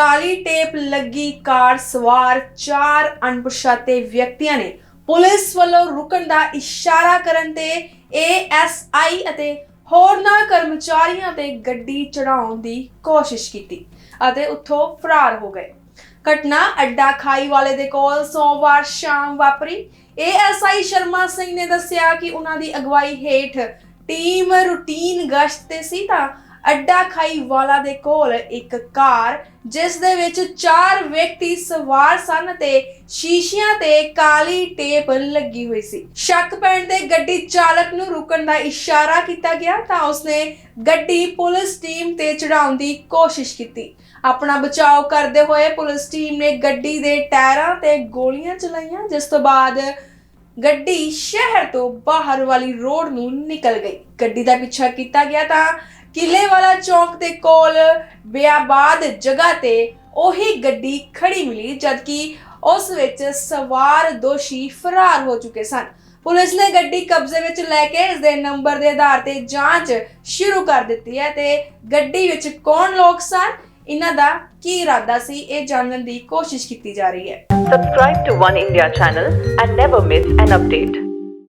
ਕਾਲੀ tape ਲੱਗੀ ਕਾਰ ਸਵਾਰ ਚਾਰ ਅਣਪਛਾਤੇ ਵਿਅਕਤੀਆਂ ਨੇ ਪੁਲਿਸ ਵੱਲੋਂ ਰੁਕਣ ਦਾ ਇਸ਼ਾਰਾ ਕਰਨ ਤੇ ਏਐਸਆਈ ਅਤੇ ਹੋਰਨਾਂ ਕਰਮਚਾਰੀਆਂ ਤੇ ਗੱਡੀ ਚੜਾਉਣ ਦੀ ਕੋਸ਼ਿਸ਼ ਕੀਤੀ ਅਤੇ ਉੱਥੋਂ ਫਰਾਰ ਹੋ ਗਏ। ਘਟਨਾ ਅੱਡਾ ਖਾਈ ਵਾਲੇ ਦੇ ਕੋਲ ਸੋਮਵਾਰ ਸ਼ਾਮ ਵਾਪਰੀ। ਏਐਸਆਈ ਸ਼ਰਮਾ ਸਿੰਘ ਨੇ ਦੱਸਿਆ ਕਿ ਉਹਨਾਂ ਦੀ ਅਗਵਾਈ ਹੇਠ ਟੀਮ ਰੂਟੀਨ ਗਸ਼ਤ ਤੇ ਸੀ ਤਾਂ ਅੱਡਾ ਖਾਈ ਦੇ ਕੋਲ ਇੱਕ ਕਾਰ, ਜਿਸ ਦੇ ਵਿੱਚ ਚਾਰ ਵਿਅਕਤੀ ਸਵਾਰ ਸਨ ਤੇ ਸ਼ੀਸ਼ਿਆਂ ਤੇ ਕਾਲੀ ਟੇਪ ਲੱਗੀ ਹੋਈ ਸੀ। ਸ਼ੱਕ ਪੈਣ ਤੇ ਗੱਡੀ ਚਾਲਕ ਨੂੰ ਰੁਕਣ ਦਾ ਇਸ਼ਾਰਾ ਕੀਤਾ ਗਿਆ ਤਾਂ ਉਸਨੇ ਗੱਡੀ ਪੁਲਿਸ ਟੀਮ ਤੇ ਚੜਾਉਣ ਦੀ ਕੋਸ਼ਿਸ਼ ਕੀਤੀ। ਆਪਣਾ ਬਚਾਓ ਕਰਦੇ ਹੋਏ ਪੁਲਿਸ ਟੀਮ ਨੇ ਗੱਡੀ ਦੇ ਟਾਇਰਾਂ ਤੇ ਗੋਲੀਆਂ ਚਲਾਈਆਂ, ਜਿਸ ਤੋਂ ਬਾਅਦ ਗੱਡੀ ਸ਼ਹਿਰ ਤੋਂ ਬਾਹਰ ਵਾਲੀ ਰੋਡ ਨੂੰ ਨਿਕਲ ਗਈ। ਗੱਡੀ ਦਾ ਪਿੱਛਾ ਕੀਤਾ ਗਿਆ ਤਾਂ ਕਿਲੇ ਵਾਲਾ ਚੌਂਕ ਦੇ ਕੋਲ ਬਿਆਬਾਦ ਜਗ੍ਹਾ ਤੇ ਉਹੀ ਗੱਡੀ ਖੜੀ ਮਿਲੀ, ਜਦਕਿ ਉਸ ਵਿੱਚ ਸਵਾਰ ਦੋਸ਼ੀ ਫਰਾਰ ਹੋ ਚੁੱਕੇ ਸਨ। ਪੁਲਿਸ ਨੇ ਗੱਡੀ ਕਬਜ਼ੇ ਵਿੱਚ ਲੈ ਕੇ ਇਸ ਦੇ ਨੰਬਰ ਦੇ ਆਧਾਰ ਤੇ ਜਾਂਚ ਸ਼ੁਰੂ ਕਰ ਦਿੱਤੀ ਹੈ ਤੇ ਗੱਡੀ ਵਿੱਚ ਕੌਣ ਲੋਕ ਸਨ? ਇਹਨਾਂ ਦਾ ਕੀ ਇਰਾਦਾ ਸੀ ਇਹ ਜਾਣਨ ਦੀ ਕੋਸ਼ਿਸ਼ ਕੀਤੀ ਜਾ ਰਹੀ ਹੈ subscribe to one India channel and never miss an update